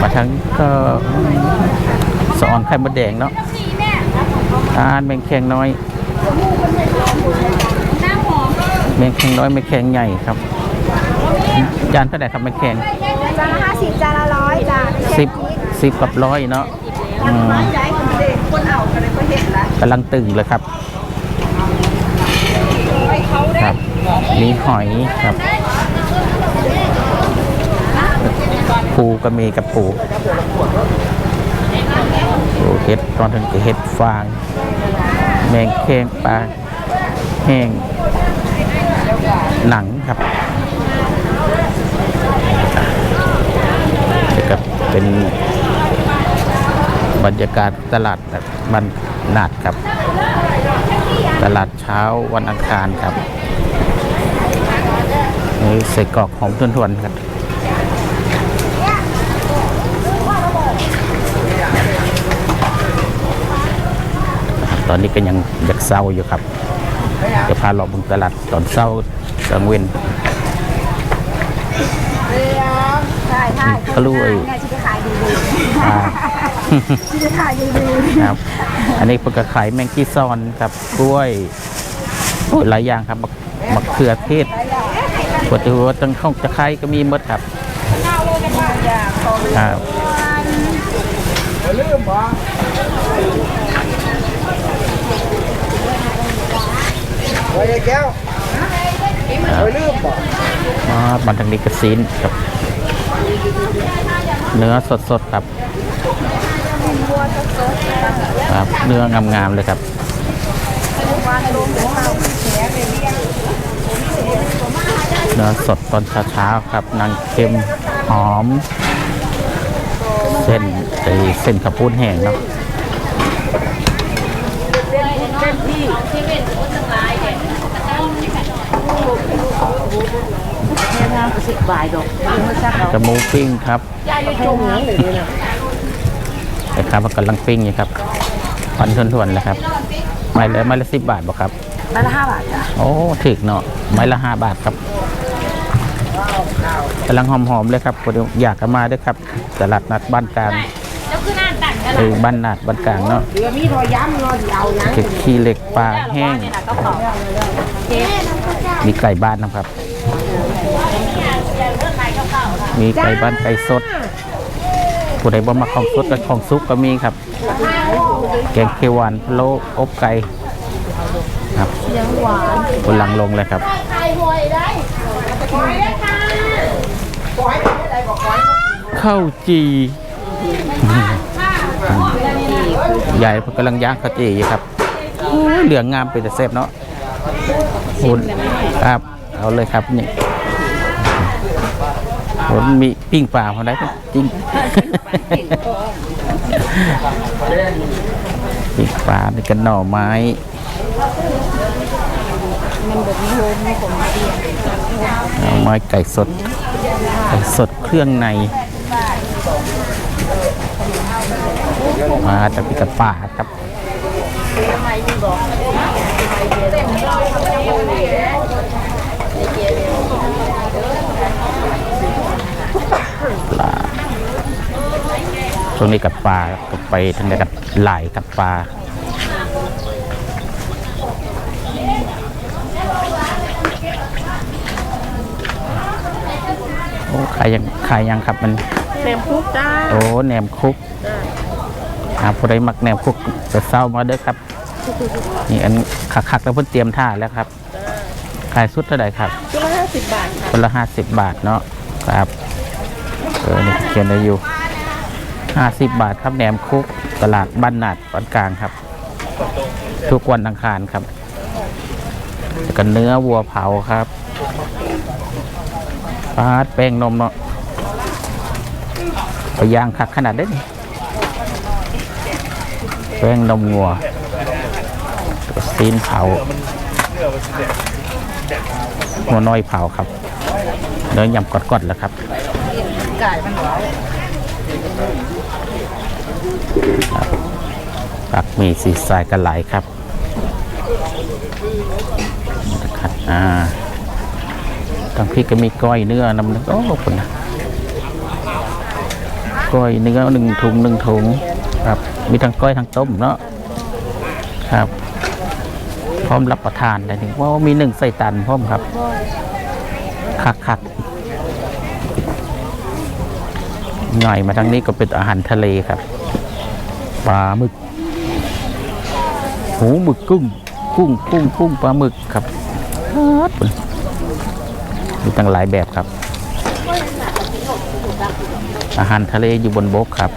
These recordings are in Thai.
มาทั้งก็สอนไข่มดแดงเนาะทานแมงแคงน้อย แมงแคงน้อยแมงแคงใหญ่ครับ จานเท่าไหร่ครับแมงแคงจานละห้าสิบจานละร้อยจานสิบสิบกับร้อยเนาะอืมใจคนเด็กคนเอากันเลยก็เห็นละกำลังตึงเลยครับ ครับ มีหอยครับ ปูก็มีกับปูเห็ดตอนถึงเห็ดฟาง แมงแคงปลาแห้งหนังครับนี่ก็เป็นบรรยากาศตลาดแบบมันนาดครับ ตลาดเช้าวันอังคารครับนี่ใส่กรอกหอมทวนๆครับ ตอนนี้ก็ยังอยากเศร้าอยู่ครับจะพาเราบุงตลาดตอนเศร้ากลางเว้นใช่ใช่กล้วยเนี่ยที่จะขายดีดีอ่าที่จะขายดีดีครับ อันนี้เพิ่งก็ขายแมงกี้ซอนครับกล้วยโอ้ยหลายอย่างครับมะมะเขือเทศปวดหัวตั้งข้องจะไคร้ก็มีหมดครับครับ ไว้ แก้วไว้ลืมบ่มาบันทังนี้กระซีนครับเนื้อสดๆครับครับเนื้องามๆเลยครับเนื้อสดตอนเช้าๆครับนางเค็มหอม เส้นไอเส้นขับปุ้นแห้งเนาะ สิบบาทดอกไม่ซักเอาจมูกปิ้งครับจงเลยเลยนะแต่ครับกำลังปิ้งอยู่ครับพันทวนๆเลยครับ ไม้ละไม้ละสิบบาทบอกครับใบละห้าบาทจ้ะโอ้ถึกเนาะไม้ละห้าบาทครับกำลังหอมๆเลยครับคนอยากกันมาด้วยครับตลาดนัดบ้านกลางคือบ้านนาดบ้านกลางเนาะเรือมีรอยย้ำรอยเดียวนะคือขี้เหล็กปลาแห้ง มีไก่บ้านนะครับ มีไก่บ้านไก่สดผู้ใดบ่มาของสดกับของซุปก็มีครับ แกงเขียวหวานพะโล้อบไก่ครับคนหลังลงเลยครับข้าวจีใหญ่เพิ่นกำลังย่างข้าวจีอยู่ครับโอ้ยเหลืองงามเป็นแต่เซฟเนาะคุณครับเอาเลยครับนี่ ผมมีปิ้งปลาพอได้จริงปิ้งปลานี่กันหน่อไม้หน่อไม้ไก่สดไก่สดเครื่องในมาจากพิกัดป่าครับปลา ช่วงนี้กับปลากับไปทางไหนกับไหลายกับปลาโอ้ขายยังขายยังครับมันเต็มพุกจ้าโอ้แหนมคุกอ่าผู้ใดมักแหนมคุกจะเศร้ามาเด้อครับนี่อันคักๆแล้วเพิ่นเตรียมท่าแล้วครับขายสุดเท่าไหร่ครับชุดละห้าสิบบาทค่ะคนละห้าสิบบาทเนาะครับเออนี่เขียนได้อยู่ ห้าสิบบาทครับแหนมคุกตลาดบ้านนาดบ้านกลางครับ ทุกวันอังคารครับแล้วกันเนื้อวัวเผาครับปาดแป้งนมเนาะไปย่างคักขนาดได้นแป้งนมงัวซีนเผาหัวน้อยเผาครับเนื้อยำกอดๆแล้วครับไก่มันหวาน ปักหมีสีสายกันหลครับนะครับอ่าทั้งพี่ก็มีก้อยเนื้อนำนึกโอ้คนนะก้อยเนื้อหนึ่งถุงหนึ่งถุงครับ มีทั้งก้อยทั้งต้มเนาะครับ พร้อมรับประทานได้ถึงว่ามีหนึ่งใส่ตันพร้อมครับคักคักหน่อยมาทางนี้ก็เป็นอาหารทะเลครับ ปลาหมึกหูหมึกกุ้งกุ้งกุ้งกุ้งปลาหมึกครับมีตั้งหลายแบบครับ อาหารทะเลอยู่บนบกครับ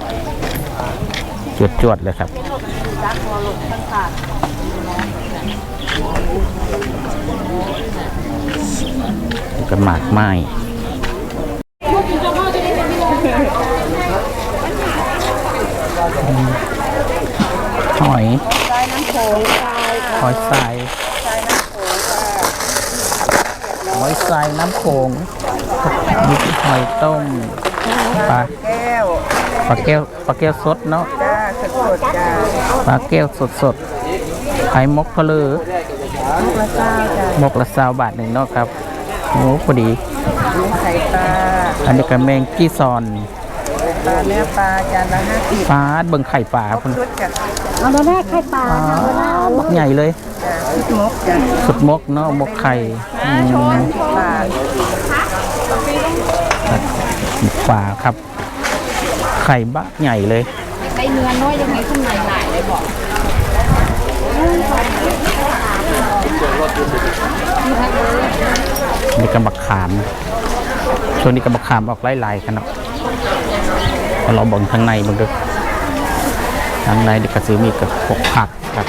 จวดจวดๆเลยครับกันหมากไม้ หอยหอยทรายหอยทรายน้ำโขงมีหอยต้มปลาแก้วปลาแก้วปลาแก้วสดเนาะจ้าสดๆจ้าปลาแก้วสดสดๆไข่มกเพลือลูกละเจ้าจ้ามกละสาวบาทหนึ่งเนาะครับโอ้พอดีลูกไข่ปลาอันนี้ก็แมงกี้ซอนปลาเนื้อปลาจานละห้าสิบฟ้าเบิ่งไข่ปลาพุ่นชุดจ้ะ เอาตัวแรกไข่ปลาอ๋อบักใหญ่เลยจ้าชุดมกจ้ะสุดมกเนาะมกไข่อืมปลาปลาครับ ไข่บักใหญ่เลยไข่เนื้อน้อยยังไงข้างในหลายเลยบอกนี่กระบักขามนะช่วงนี้กระบักขามออกไล่ๆกันเนาะเอาเราเบิ่งข้างในเบิ่ง ดูข้างในนี่ก็ซื้อมีกับพวกผักครับ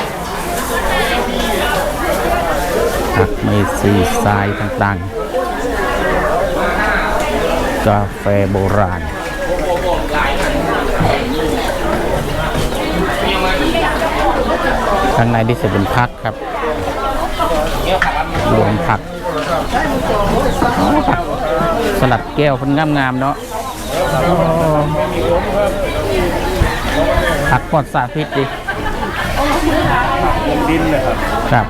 ผักไมซีทรายต่างๆ กาแฟโบราณข้างในที่จะเป็นพักครับรวมผัก สลัดแก้วคนงามๆเนาะ ผักปลอดสารพิษดิดินเลยครับ ครับ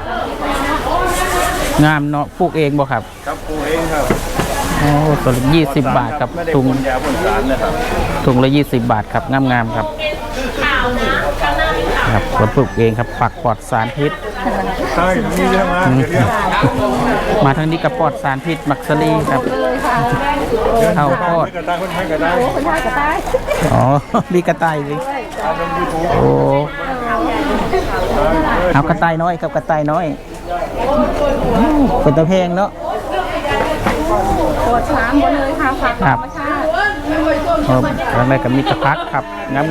งามเนาะปลูกเองบ่ครับ ครับปลูกเองครับโอ้ตัวละยี่สิบบาทครับไม่ได้ถุงพ่นยาพ่นสารนะครับถุงละยี่สิบบาทครับงามๆครับครับคนปลูกเองครับผักปลอดสารพิษใช่มีเยอะมากเดี๋ยวนี้มาทางนี้กับปลอดสารพิษมักซลีครับข้าวโพดกระต่ายคนไทยกระต่ายอ๋อมีกระต่ายสิเอาลงยูทูบ โอ้เอากระต่ายน้อยครับกระต่ายน้อยเป็นตะเพงเนาะปวดช้ามหมดเลยค่ะผักครับธรรมชาติเออแล้วก็มีตะพักครับ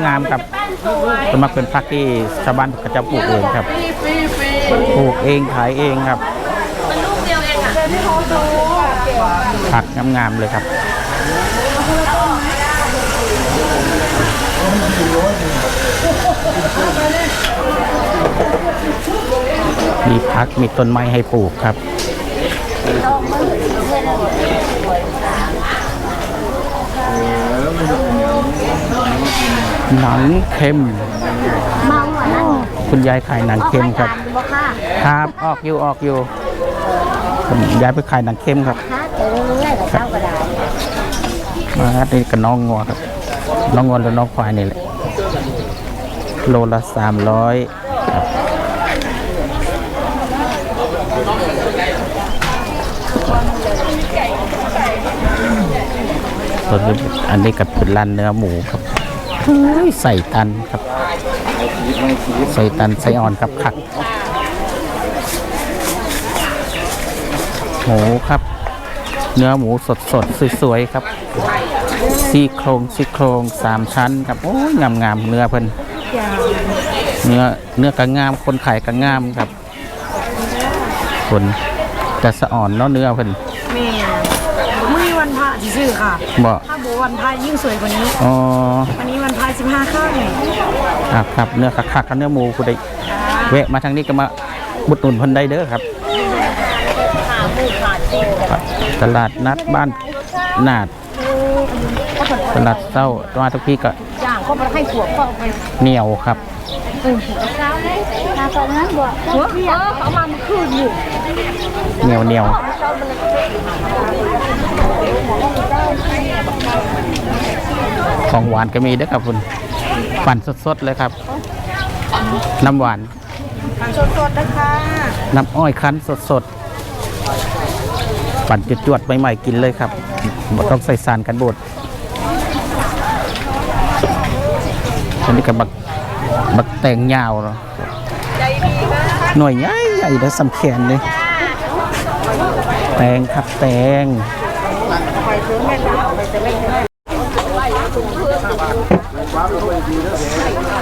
งามๆครับสมักเป็นพักที่ชาวบ้านก็จะปลูกเองครับปลูกเองขายเองครับผักงามๆเลยครับ มีพักมีต้นไม้ให้ปลูกครับหนังเค็ม คุณยายขายหนังเค็มครับ ครับออกอยู่ออกอยู่ผมย้ายไปขายหนังเค็มครับค่ะเจอเรื่อยกับเจ้าก็ได้มาครับนี่กับน้องงัวครับ น้องงัวหรือน้องควายนี่แหละ โลละสามร้อย วนอันนี้กับเป็นร้านเนื้อหมูครับเฮ้ยใส่ตันครับ ใส่ตันใส่อ่อนครับขักหมูครับ เนื้อหมูสดสดสวยๆครับซี่โครงซี่โครงสามชั้นครับโอ้ยงามงามๆเนื้อเพิ่นเนื้อเนื้อกระงามคนขายกระงามครับ คนแต่สะอ่อนเนาะเนื้อเพิ่น แม่มื่อนี้วันพระที่ ซื้อค่ะ บ่ถ้าโบวันพระยิ่งสวยกว่านี้ อ๋อวันนี้วันพระสิบห้าข้างครับครับเนื้อคักๆกับเนื้อหมูคุณได้แวะมาทางนี้ก็มาบุดหนุนเพิ่นได้เด้อครับ ตลาดนัดบ้านนาดตลาดเศร้ามาทุกพี่ก็จ้างก็มาให้ขวบก็เอาไปเหนียวครับ เจ้าเลยทางตรงนั้นบอกหัวเออเขามาคืนอยู่เหนียวเหนียวของหวานก็มีด้วยครับคุณปั่นสดๆเลยครับ น้ำหวานสดๆนะคะน้ำอ้อยคั้นสดๆปั่นจวดๆใหม่ๆกินเลยครับต้องใส่สารกันบูดอันนี้ก็บัก บักแตงยาวเนาะหน่วยใหญ่ใหญ่แล้วสำแขนเลยแตงครับแตง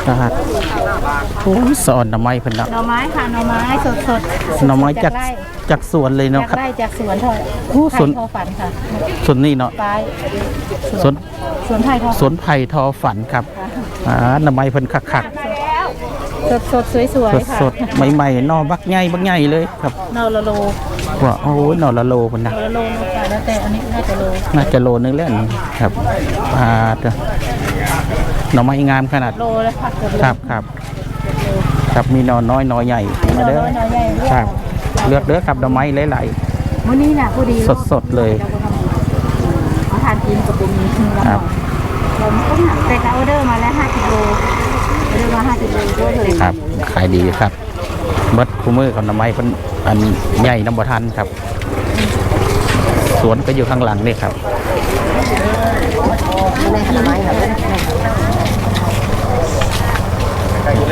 ครับโอ้ยสอนหน่อไม้เพิ่นเนาะหน่อไม้ค่ะหน่อไม้สดสดหน่อไม้จากจากสวนเลยจาเนาะกครับไร่จากสวนเถอะโอ้ไทสวนยทอฝันค่ะสวนนี่เนาะปลายสวนสวนไทยทอสวนไผ่ทอฝันครับอ่าหน่อไม้เพิ่นคัก สดสดสวยสวยๆค่ะสดๆใหม่ๆหนอบักใหญ่บักใหญ่เลยครับนอละโลว่าโอ้ยหนอละโลเพิ่นนนะอละโลนะคะแล้วแต่อันนี้น่าจะโลน่าจะโลนึงแล้วนี่ครับอ่าเด้อหน่อไม้งามขนาดโลแล้วค่ะเกือบโลครับครับครับมีหนอน้อยหนอใหญ่มาเด้อหน่อน้อยใหญ่เลือกครับ เลือกเด้อครับหน่อไม้หลายมื้อนี้น่ะผู้ดีๆสดๆเลยเราก็ทำอาหารกินก็เป็นน้ำหครัอบมผมก็หนักแต่ก็ออเดอร์มาแล้ว50โล ออเดอร์มา50โลด้วยเลยครับ ขายดีครับเบิดคู่มือกับหน่อไม้เป็นอันใหญ่น้ำบ่ทันครับ สวนก็อยู่ข้างหลังนี่ครับในขนมไม้ค่ะ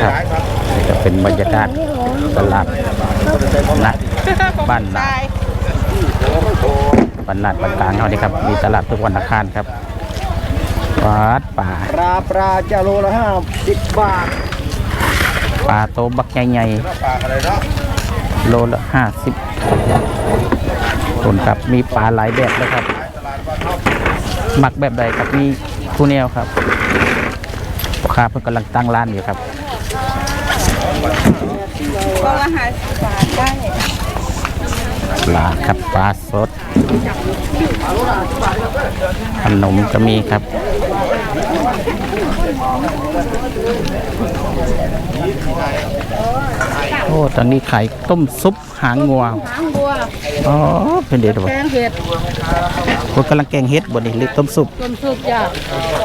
ครับนี่จะเป็นบรรยากาศตลาดนัดบ้านนาดบ้านนาดบ้านกลางเขานี่ครับ มีตลาดทุกวันอังคารครับ วัดป่าปลาปลาจะโลละห้าสิบบาทปลาโตบักใหญ่ปลาอะไรเนาะๆโลละห้าสิบคนครับมีปลาหลายแบบเลยครับ หมักแบบใดครับมีคู่แนวครับลูกค้าเพิ่งกำลังตั้งร้านอยู่ครับ ก็ละห้าสิบบาทได้ปลาครับปลาสดขนมก็มีครับ โอ้ ตอนนี้ขายต้มซุปหางงัว หางบัวอ๋อ เป็นเด็ดบ่แกงเห็ดคนกำลังแกงเฮ็ดบ่นี่หรือต้มซุปต้มซุปจ้ะ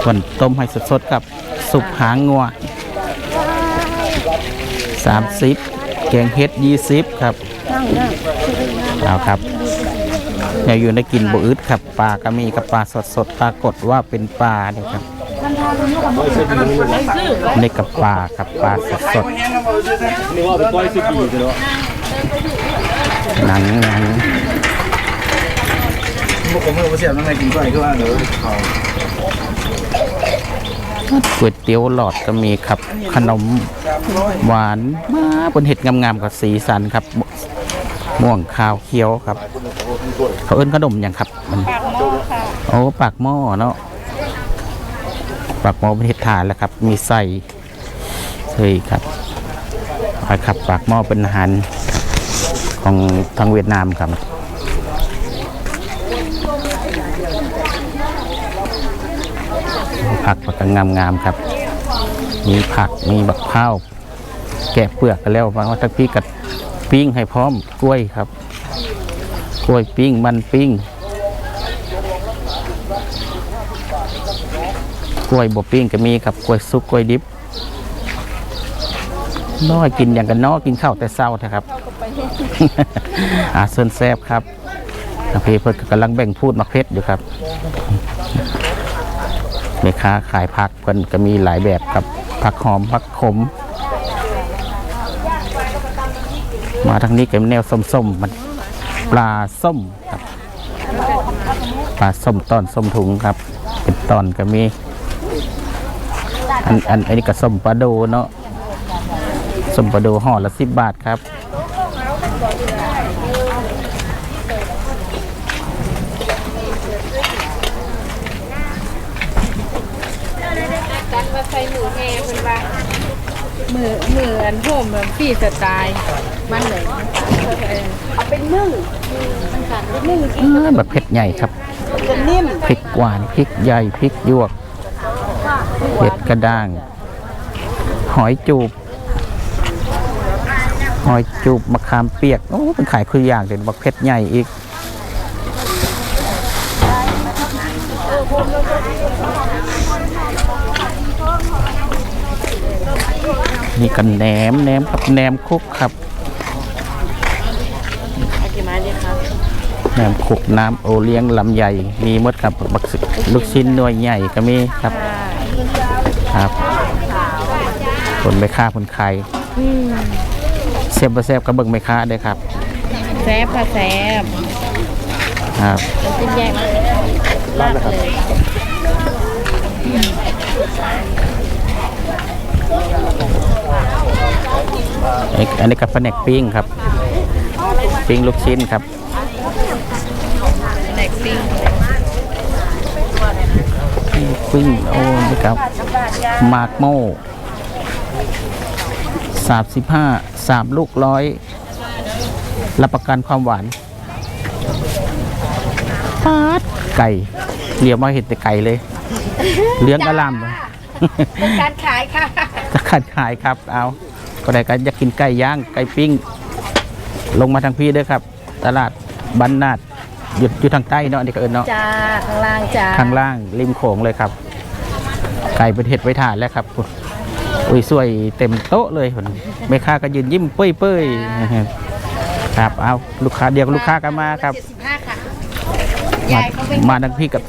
วันต้มให้สดๆกับ ซุปหางงัว30แกงเฮ็ด20 ครับนั่งนั่งเอาครับ อยากอยู่ในกินบอึดครับปลาก็มีกับปลาสดสดๆปรากฏว่าเป็นปลาเนี่ยครับในกับปลากับปลาสดสดนี่ว่าเป็นก้อยสิบปีเนาะๆหนังหนังพวกผมเมื่อเสียบนั่งในกินก้อยก็ว่าเดี๋ยวเขาก๋วยเตี๋ยวหลอดก็มีครับ ขนมหวานมาบนเห็ดงามๆกับสีสันครับ ม่วงขาวเขียวครับ เขาเอิ้นขนมอย่างครับมันโอ้ปากหม้อเนาะปากหม้อเป็นเห็ดทานแล้วครับ มีไส้เฮ้ยครับคอยครับปากหม้อเป็นอาหารของทางเวียดนามครับผักผักก็งามๆครับ มีผักมีบักข้าวแกะเปลือกกันแล้วบางว่าทักพี่กัด ปิ้งให้พร้อมกล้วยครับ กล้วยปิ้งมันปิ้ง กล้วยบวปิ้งก็มีครับกล้วยซุกกล้วยดิบน้อยกินอย่างกันน้อกินข้าวแต่เศร้านะครับอาเซินแซบครับพี่เพิ่นก็กำลังแบ่งพูดมักเพชรอยู่ครับแม่ค้าขายผักเพิ่นก็มีหลายแบบครับผักหอมผักขม มาทางนี้ก็เป็นแนวส้มๆมันปลาส้มครับ ปลาส้มตอนส้มถุงครับ เป็นตอนก็มี อันอันอันนี้ก็ส้มปลาโดเนาะส้มปลาโดห่อละสิบบาทครับใส่หมูแห้เป็นว่ามือมืออันโฮมแบบพี่สไตล์ มันเลยเอาเป็นนึ่งมันขาดเป็นนึ่งจริงแบบเผ็ดใหญ่ครับจะนิ่มพริกหวานพริกใหญ่พริกยวกเผ็ดกระด้าง หอยจูบ หอยจูบมะขามเปียก โอ้เป็นขายคืออย่างเด็ดบักเพชรใหญ่อีกนี่กันแหนมแหนมครับแหนมคุกครับ นมคุกน้ำโอเลี้ยงลำใหญ่ มีหมดครับบักสึลูกชิ้นหน่วยใหญ่ก็มีครับ ครับคนไม่ค่าคนไข่เซฟบ่เซฟก็เบิ่งไม่ค่าเด้อครับแซบค่ะแซบครับจิ้มแยกลาดเลยอันนี้อันนี้กับแผนกปิ้งครับ ปิ้งลูกชิ้นครับ แหนกปิ้ง ปิ้ง โอ้นี่ครับหมากโม่สามสิบห้าสามลูกร้อยรับประกันความหวานปาดไก่เรียกมาเห็นแต่ไก่เลย เลี้ยงอลามเลยการขายค่ะจะขัดขายครับ เอาก็ได้กันอยากกินไก่ย่างไก่ปิ้ง ลงมาทางพี่ด้วยครับ ตลาดบันนาดอยู่อยู่ทางใต้เนาะอันนี่ก็เอินเนาะจ้าข้างล่างจ้าข้างล่างริมโขงเลยครับ ไก่เป็นเห็ดไว้ทานแล้วครับอุ้ยสวยเต็มโต๊ะเลยผมแม่ค้าก็ยืนยิ้มเป้ยเป้ยๆครับเอาลูกค้าเดียวกับลูกค้ากันมาครับห้าค่ะมามาทางพี่กับ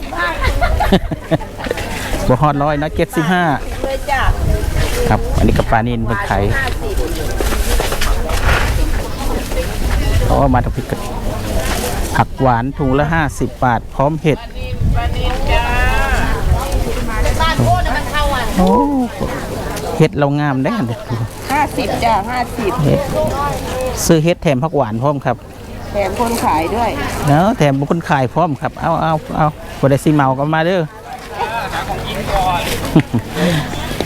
บฮอดร้อยเนาะเจ็ดสิบห้าเลยจ้ะครับ อันนี้กับปลานินเป็นไข่เพราะว่ามาทางพี่กับผักหวานถุงละห้าสิบบาท พร้อมเห็ด บ้านโคตรมันเข้าอะ โอ้ เห็ดเรางามได้กันเด้อห้าสิบจ้ะห้าสิบเห็ดซื้อเห็ดแถมผักหวานพร้อมครับ แถมคนขายด้วย เนาะแถมบุคคลขายพร้อมครับ เอาเอาเอาคนได้ซีเมาก็มาเด้อ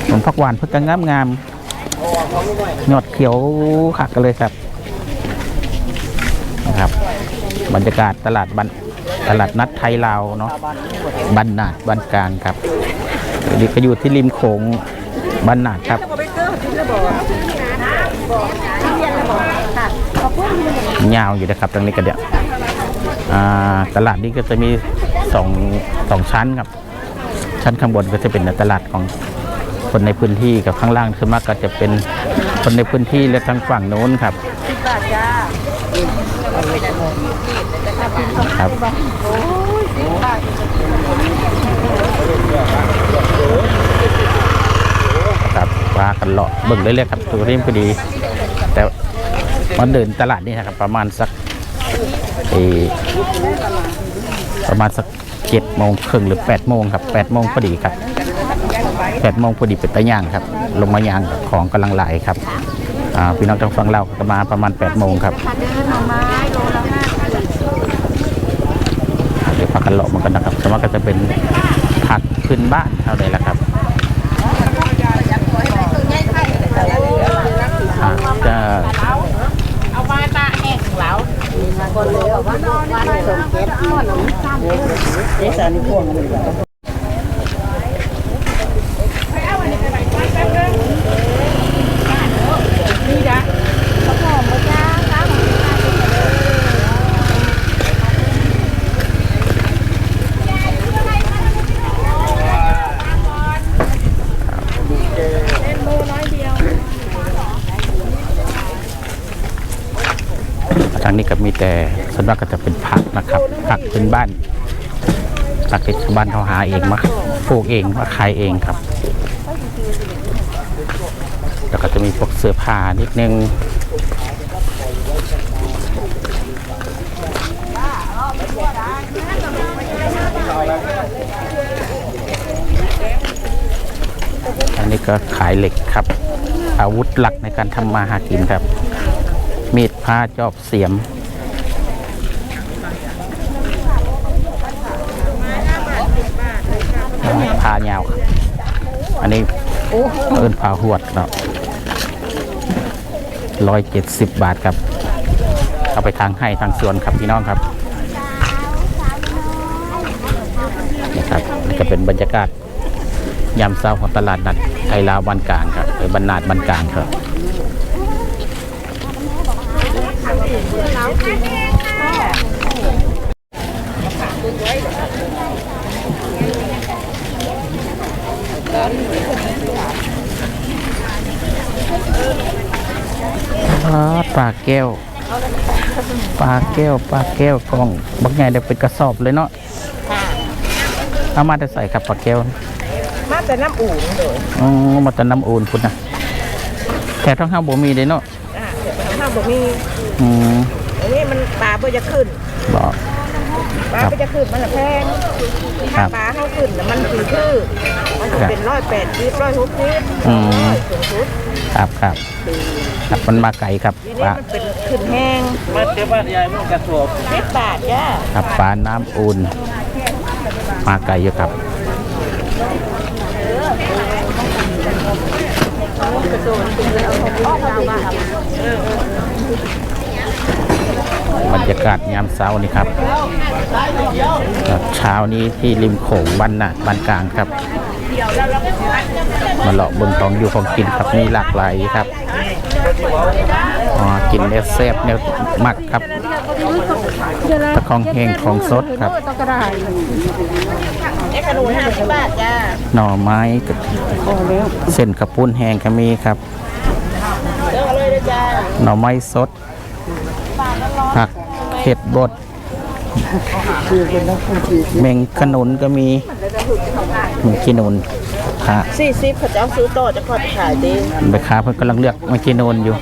ผมผักหวานเพื่อกงามงามๆยอดเขียวขักกันเลยครับนะครับ บรรยากาศตลาดบันตลาดนัดไทยลาวเนาะบันนาดบันกลางครับ นี่ก็อยู่ที่ริมโขงบันนาดครับยาวอยู่นะครับตรงนี้ก็เดี๋ยวอ่าตลาดนี้ก็จะมีสองสองชั้นครับ ชั้นข้างบนก็จะเป็นตลาดของคนในพื้นที่กับข้างล่างคือมากก็จะเป็นคนในพื้นที่และทางฝั่งโน้นครับครับครับ ว่ากันเลาะเบิ่งเรื่อยๆครับตัวนี้พอดี แต่มันเดินตลาดนี่นะครับ ประมาณสักเอประมาณสักเจ็ดโมงครึ่งหรือแปดโมงครับแปดโมงพอดีครับแปดโมงพอดีเป็นตะย่างครับ ลงมาย่างของกำลังไหลครับพี่น้องทางฟังเราก็มาประมาณแปดโมงครับเดี๋ยวพักกันเลาะมันกันนะครับสมมติก็จะเป็นผักพื้นบ้านเท่าไหร่ละครับอ่าจะ เอามาตาแห้งของเรา เดสานิพวงเลย แต่ส่วนมากก็จะเป็นผักนะครับผักเป็นบ้านผักที่ชาวบ้านเขาหาเองมาปลูกเองมาขายเองครับ แล้วก็จะมีพวกเสื้อผ้านิดนึงอันนี้ก็ขายเหล็กครับ อาวุธหลักในการทำมาหากินครับ มีดผ้าจอบเสียม ผ้า ยาวครับอันนี้เอินผาหวดครับร้อยเจ็ดสิบบาทครับเอาไปทางให้ทางสวนครับพี่น้องครับนะครับนี่ก็เป็นบรรยากาศยามเช้าของตลาดนัดไทยลาวบ้านกลางครับหรือบรรนาดบ้านกลางครับ เอ๋อปลา แก้วปลาแก้วปลาแก้วกล่องบักใหญ่เดี๋ยวเป็นกระสอบเลยเนาะเอามาจะใส่กับปลาแก้วมาแต่น้ำอุ่นเลยอ๋อมาแต่น้ำอุ่นพุ่นนะแถวท้องห้าบ่มีเลยเนาะอ่าถ้าบอกมีอืมอันนี้มันปลาเพื่อจะขึ้นบอก ปลาเพื่อจะขึ้นมันละแพงครัถ้าบปลาเข้าขึ้นน่ะมันคือคือมันจะเป็นร้อยแปดสิบร้อยหกสิบอืมร้อยสูงสุดครับครับครับมันมาไก่ครับทีปนี้ลามันเป็นขึ้นแห้งมาเจ้าบ้านยายมันกระสอบสิบบาทจ้าครับปลาน้ำอุ่นมาไก่อยู่ครับบ บรรยากาศยามเช้านี่ครับครับเช้านี้ที่ริมโขงบ้านน่ะบ้านกลางครับ มาเลาะบิ่งของอยู่ของกินครับมีหลากหลายครับกินแล้วแซ่บเนี่ยมักครับตะของแห้งของสดครับหน่อไม้กับเส้นกระปุ้นแห้งก็มีครับ หน่อไม้สด ผักเห็ดบดเมงขนุนก็มีเมงขี้นุนค่ะสี่สิบเขาจะเอาซื้อต่อจะพอจะขายดีไปค้าเพิ่นกำลังเลือกเมงขี้นุนอยู่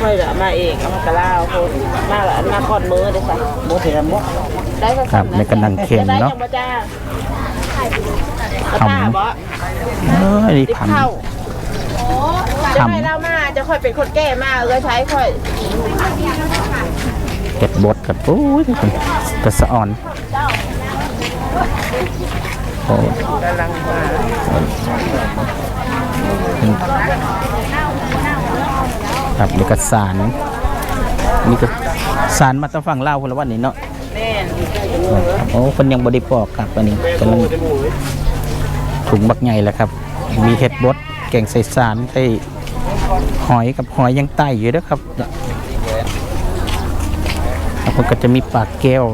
ค่อยละมาเองเอามากระลาวคนมาละมาก่อนมือเลยค่ะโมแถมบ่ได้ก็ครับในกำลังเค็มเนาะได้ยังบ่จ้าทำป้าบ่เอ้ยดิบพันเข้า จะทำให้เรามาจะค่อยเป็นคนแก้มาเออใช้ค่อยเห็ดบดกับปุ้ยกระสะอ่อนโอ้ครับนี่ก็สารนี่ก็สารมาตั้งฝั่งลาวคนละวันนี้เนาะแม่นโอ้คนยังบริปอกครับอันนี้กำลังถุงบักใหญ่แล้วครับ มีเห็ดบด แกงใส่สารใส่หอยกับหอยยังไต่อยู่ด้วครับแล้วก็จะมีปลาแก้ว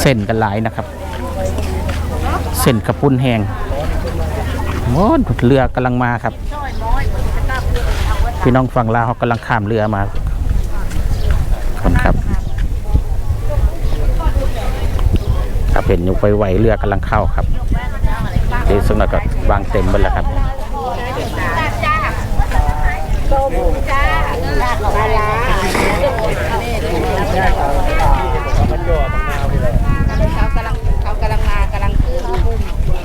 เส้นกันหลายนะครับ เส้นกระปุ้นแห้งโอ้เรือกำลังมาครับ พี่น้องฝั่งลาวเขากำลังข้ามเรือมาคนครับครับเห็นอยู่ไฟไหวเรือกำลังเข้าครับเดี๋ยวสักหน่อยก็วางเต็มไปแล้วครับ